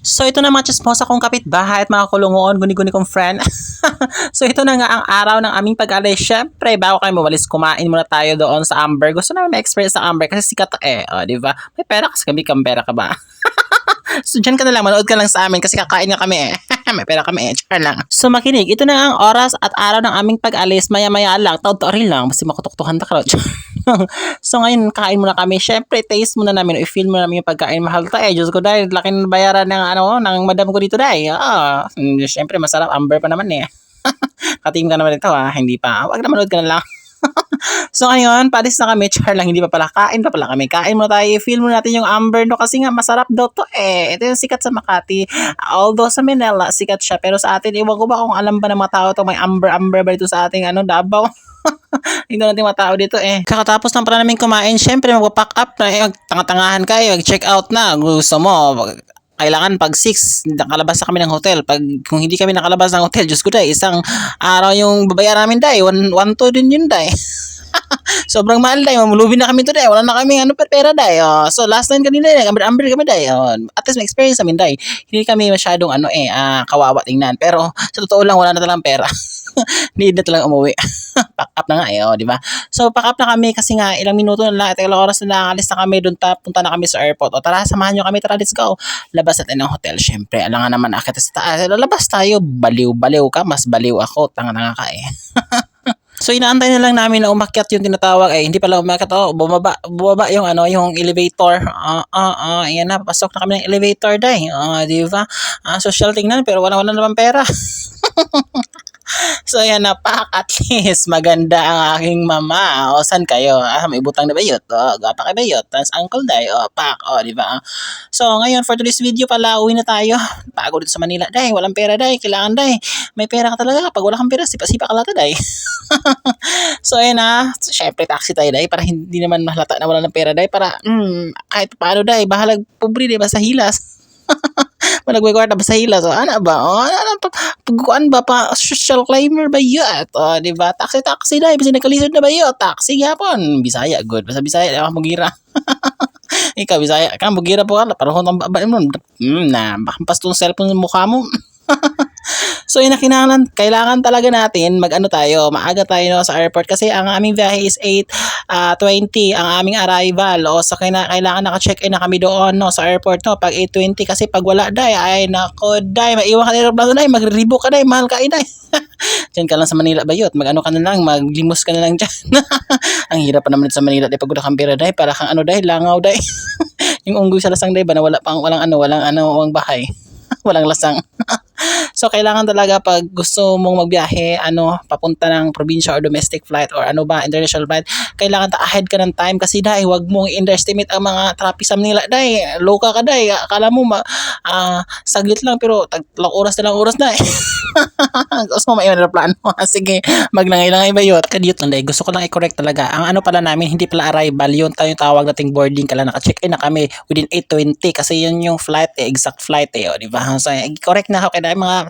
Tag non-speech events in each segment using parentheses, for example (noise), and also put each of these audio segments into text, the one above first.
So ito na mga chismosa kong kapitbahay at mga kulungoon, guni-guni kong friend. (laughs) so ito na nga ang araw ng aming pag-alis. Siyempre, bago kayo mawalis, kumain muna tayo doon sa Amber. Gusto namin ma-experience sa Amber kasi sikat eh. O, di ba? May pera kasi kami, kambera ka ba? (laughs) so dyan ka na lang, manood ka lang sa amin kasi kakain nga kami eh. May pera kami eh, char lang. So makinig, ito na ang oras at araw ng aming pag-alis. Maya-maya lang, taod-taorin lang, basta makutuktuhan ta ka. (laughs) so ngayon, kain muna kami. Siyempre, taste muna namin, i-feel muna namin yung pagkain. Mahal ta eh, Diyos ko dahil, laki ng bayaran ng ano, ng madam ko dito dahil. Ah, mm, siyempre, masarap, amber pa naman eh. (laughs) Katim ka naman ito ah, hindi pa. Wag na manood ka na lang. (gasps) so ngayon, palis na kami. Char lang, hindi pa pala. Kain pa pala kami. Kain muna tayo. Feel muna natin yung amber no kasi nga masarap daw to eh. Ito yung sikat sa Makati. Although sa Manila, sikat siya. Pero sa atin, iwan ko ba kung alam ba ng mga tao to may amber-amber ba dito sa ating ano, Davao? (laughs) Hindi natin mga tao dito eh. Kakatapos ng pala namin kumain, syempre magpa-pack up na eh, tanga-tangahan kayo, mag-check out na. Gusto mo, kailangan pag 6 nakalabas na kami ng hotel. Pag kung hindi kami nakalabas ng hotel, Diyos ko dahil isang araw yung babayaran namin dahil 1 2 din yun dahil. (laughs) (laughs) Sobrang mahal dahil mamulubi na kami today. Wala na kami ano pera dahil. Oh. So last night kanina dahil amber amber kami dahil. Oh. At least may experience namin dahil. Hindi kami masyadong ano eh ah, kawawa tingnan. Pero sa totoo lang wala na talang pera. (laughs) Need na talang umuwi. (laughs) pack up na nga eh, oh, di ba? So pack up na kami kasi nga ilang minuto na lang at ilang oras na lang alis na kami doon ta punta na kami sa airport. O tara, samahan nyo kami, tara, let's go. Labas natin ng hotel, syempre. Alam nga naman akit sa taas. Lalabas tayo, baliw-baliw ka, mas baliw ako, tanga-tanga ka eh. So inaantay na lang namin na umakyat yung tinatawag ay hindi pala umakyat oh bumaba bumaba yung ano yung elevator. Ah ah ah ayan na pasok na kami ng elevator dai. Ah di ba? Ah, social tingnan pero wala wala naman pera. (laughs) So yan na pak, at least maganda ang aking mama. O saan kayo? Ah, may butang na bayot. O, gapa kay bayot. Tapos uncle day. O, pak. O, di ba? So ngayon for today's video pala, uwi na tayo. Pagod dito sa Manila. Day, walang pera day. Kailangan day. May pera ka talaga. Pag wala kang pera, sipa-sipa ka lata day. (laughs) so ayun na. So, syempre taxi tayo day. Para hindi naman mahalata na wala ng pera day. Para mm, kahit paano day. Bahalag pobre day. Basta hilas. Managway-kwarta ba sa hilas? O, ano ba? O, ano, ano, pagkuan ba pa? Social climber ba yun? O, di ba? Taxi-taxi na. Ibig nakalisod na ba yun? Taxi yapon. Bisaya, good. Basta Bisaya, ba? Mugira. (laughs) Ikaw, Bisaya. Ka, mugira po ka. Parang hutang ba mo. Hmm, na, bakampas tong cellphone sa mukha mo. (laughs) So yun na kailangan, kailangan talaga natin mag-ano tayo, maaga tayo no, sa airport kasi ang aming biyahe is 8.20 uh, ang aming arrival. O so kailangan, kailangan naka-check-in na kami doon no, sa airport no, pag 8.20 kasi pag wala day, ay nako day, maiwan ka na aeroplano day, magribo ka day, mahal ka day. (laughs) Diyan ka lang sa Manila bayot, mag-ano ka na lang, maglimos ka na lang dyan. (laughs) ang hirap pa naman sa Manila day, pag wala kang pera day, para kang ano day, langaw day. (laughs) yung unggoy sa lasang day ba na wala pang, walang ano, walang ano, walang bahay. walang lasang. So, kailangan talaga pag gusto mong magbiyahe, ano, papunta ng probinsya or domestic flight or ano ba, international flight, kailangan ta ahead ka ng time kasi dahil wag mong underestimate ang mga traffic sa Manila. Dahil, loka ka dahil, akala mo, ma, uh, saglit lang pero tatlong oras na lang oras na eh. (laughs) gusto mo maiwan na plano. (laughs) Sige, maglangay-langay ba yun? Kadiyot lang dahil. Gusto ko lang i-correct talaga. Ang ano pala namin, hindi pala arrival. Yun tayo tawag nating boarding kala naka-check-in na kami within 8.20 kasi yun yung flight eh, exact flight eh. O, di ba? So, correct na ako kaya mga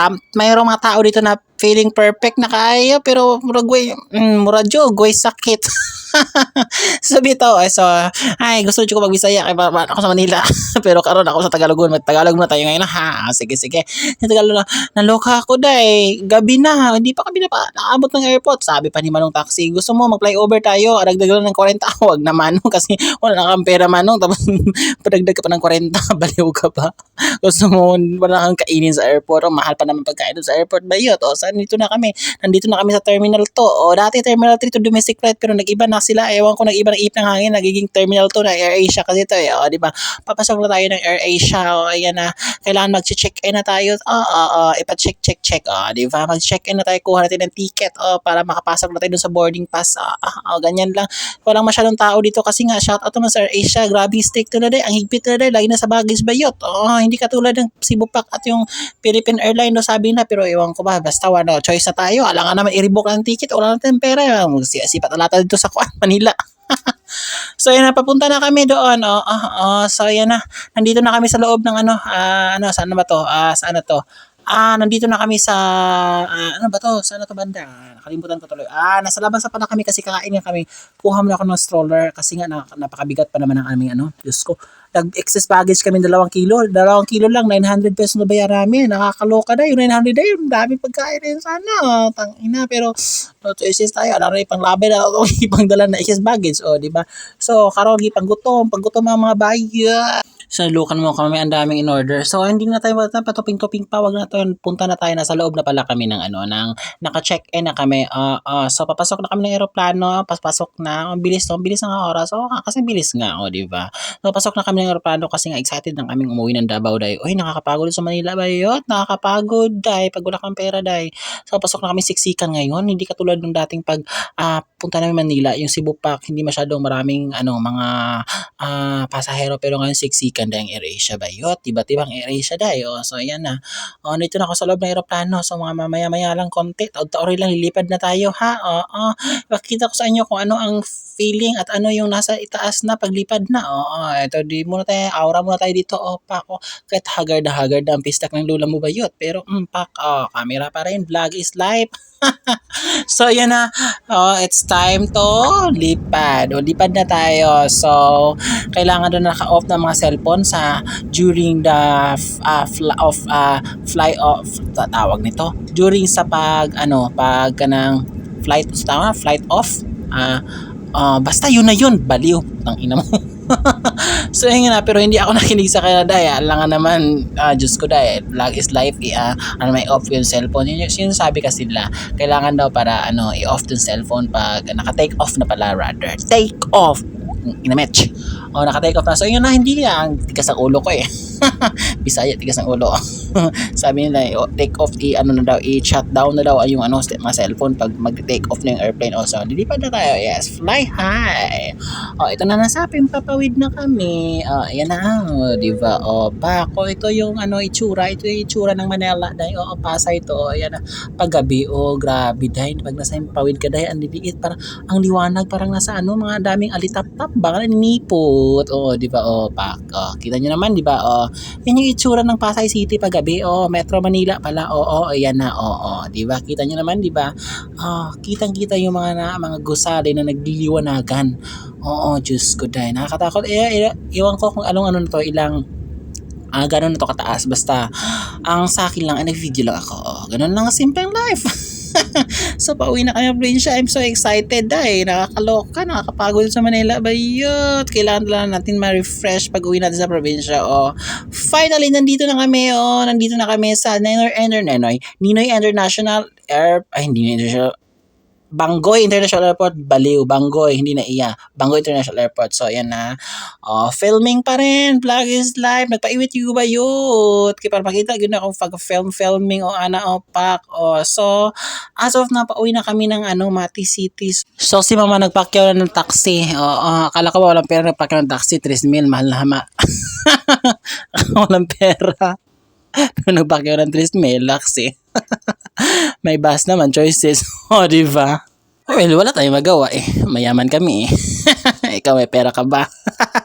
tam, mayroong mga tao dito na feeling perfect na kaya pero murag way mm, murag jo way sakit. (laughs) Sabi to eh, so ay gusto ko magbisaya kay ba, ako sa Manila. (laughs) Pero karon ako sa Tagalog mag Tagalog na tayo ngayon ha? Sige sige. Sa Tagalog na naloka ako dai gabi na hindi pa kami na pa naabot ng airport. Sabi pa ni Manong taxi gusto mo mag flyover tayo. Dagdag lang ng 40 (laughs) wag na manong kasi wala na kang pera manong. Tapos padagdag ka pa ng 40 baliw ka pa. Gusto mo wala kang kainin sa airport. O mahal pa naman pagkain sa airport ba yun o nandito na kami. Nandito na kami sa Terminal 2. O dati Terminal 3 to domestic flight pero nag-iba na sila. Ewan ko nag-iba ng ip ng hangin. Nagiging Terminal 2 na Air Asia kasi ito eh. O di ba? Papasok na tayo ng Air Asia. O ayan na. Kailangan mag-check-in na tayo. O, o, o. Ipa-check, check, check. O di ba? Mag-check-in na tayo. Kuha natin ng ticket. O para makapasok na tayo dun sa boarding pass. O, o, ganyan lang. Walang masyadong tao dito kasi nga shout out naman sa Air Asia. Grabe strict na dahil. Ang higpit na dahil. Lagi na sa baggage bayot. O, hindi katulad ng Cebu Pack at yung Philippine Airline no sabi na pero ewan ko ba basta wala choice na tayo. Alangan naman i-revoke ang ticket. Wala natin pera. Sipat na dito sa Kuan, (laughs) Manila. so yan na, papunta na kami doon. Oh, oh, oh, so yan na, nandito na kami sa loob ng ano, uh, ano, saan na ba to? Uh, saan na to? Ah, nandito na kami sa, ah, ano ba to? Saan na to banda? Nakalimutan ko tuloy. Ah, nasa labas na pala kami kasi kakain nga kami. Kuha mo na ako ng stroller kasi nga na, napakabigat pa naman ang aming ano. Diyos ko. Nag-excess baggage kami dalawang kilo. Dalawang kilo lang, 900 pesos na bayaran namin. Nakakaloka na. Yung 900 na yun, dami pagkain rin sana. Tangina. Pero, no choices tayo. Alam na ipang labi na ako (laughs) ipang dala na excess baggage. O, di ba? So, karogi, pang gutom. Pang gutom ang mga bayan. Sa lukan mo kami, ang daming in order. So, hindi na tayo patuping-tuping pa. Wag na tayo. Punta na tayo. Nasa loob na pala kami ng ano, ng naka-check-in na kami. Ah, ah, so, papasok na kami ng aeroplano. Papasok na. Ang bilis? Ang bilis ng oras. So, kasi bilis nga, o, di ba? So, pasok na kami ng aeroplano kasi nga excited na kaming umuwi ng Davao, day. Uy, nakakapagod sa Manila ba yun? Nakakapagod, day. Pag wala kang pera, day. So, pasok na kami siksikan ngayon. Hindi katulad ng dating pag ah, punta namin Manila, yung Cebu Pack, hindi masyadong maraming ano, mga ah, pasahero. Pero ngayon siksikan dahil ang AirAsia ba yun? Tiba-tibang AirAsia, day. O, so, ayan na. O, nito na ako sa loob ng aeroplano. So, mga mamaya-maya lang konti. Taod-taori lang, lilipad na tayo, ha? Oo. Pakita ko sa inyo kung ano ang feeling at ano yung nasa itaas na paglipad na. Oo, ito di muna tayo, aura muna tayo dito. O, pak, o, kahit haggard na haggard ang pistak ng lula mo ba yun? Pero, mm, pak, o, camera pa rin, vlog is life. (laughs) so, yan na. Oh, it's time to lipad. O, lipad na tayo. So, kailangan doon naka-off ng mga cellphone sa during the uh, fly off uh, fly off tawag nito during sa pag ano pag kanang flight tama flight off ah ah, basta yun na yun baliw ang ina mo (laughs) (laughs) so yun na pero hindi ako nakinig sa kanila dahil alam nga naman ah, Diyos ko dahil vlog is life i ah, ano may off yung cellphone. Yun yung sinasabi kasi nila kailangan daw para ano i-off yung cellphone pag naka-take off na pala rather. Take off. Inametch o naka-take off na. So yun na hindi yan tigas ang ulo ko eh. (laughs) Bisaya tigas ang ulo (laughs) (laughs) sabi nila oh, take off i ano na daw i shut down na daw yung ano mga cellphone pag mag-take off na yung airplane. Also lilipad na tayo. Yes fly high. Oh ito na nasapin papawid na kami. Oh ayan na oh, di ba oh bako ito yung ano itsura. Ito yung itsura ng Manila dahil oh Pasay ito. Oh ayan na. Paggabi oh grabe dahil pag nasa pawid ka dahil ang liliit parang ang liwanag parang nasa ano mga daming alitap-tap baka ninipot oh di ba oh pak oh kita nyo naman di ba oh yan yung itsura ng Pasay City paggabi. Oh, Metro Manila pala. Oo, oh, oh, ayan na. Oo, oh, oh, 'di ba? Kita niyo naman, 'di ba? Oh, kitang-kita yung mga na, mga gusali na nagliliwanagan. Oo, oh, Diyos ko dahil. Nakakatakot. Eh, eh, iwan ko kung anong ano to, ilang ah, ganun na to kataas. Basta, ang sa akin lang, ay nag-video lang ako. Oh, ganun lang ang simpleng life. (laughs) (laughs) so, pauwi na kami probinsya. I'm so excited dahil nakakaloka, nakakapagod sa Manila. Bayot! Kailangan lang natin ma-refresh pag uwi natin sa probinsya. Oh, finally, nandito na kami. Oh, nandito na kami sa Ninoy, Ninoy, Ninoy, Ninoy International Air, ay hindi International, Bangoy International Airport, Baliw, Bangoy, hindi na iya. Bangoy International Airport. So, ayan na. Oh, filming pa rin. Vlog is live. Nagpaiwit yung ba yun? Kaya para makita, yun akong pag-film, filming o ana o pak. Oh, so, as of na, pauwi na kami ng ano, Mati City. So, si mama nagpakyaw na ng taxi. Oh, oh, akala ko ba walang pera nagpakyaw ng taxi. 3 mil, mahal na hama. (laughs) walang pera. (laughs) nagpakyaw ng 3 mil, taxi. (laughs) May bus naman, choices. (laughs) O, oh, di ba? Well, wala tayong magawa eh. Mayaman kami eh. (laughs) Ikaw may pera ka ba? (laughs)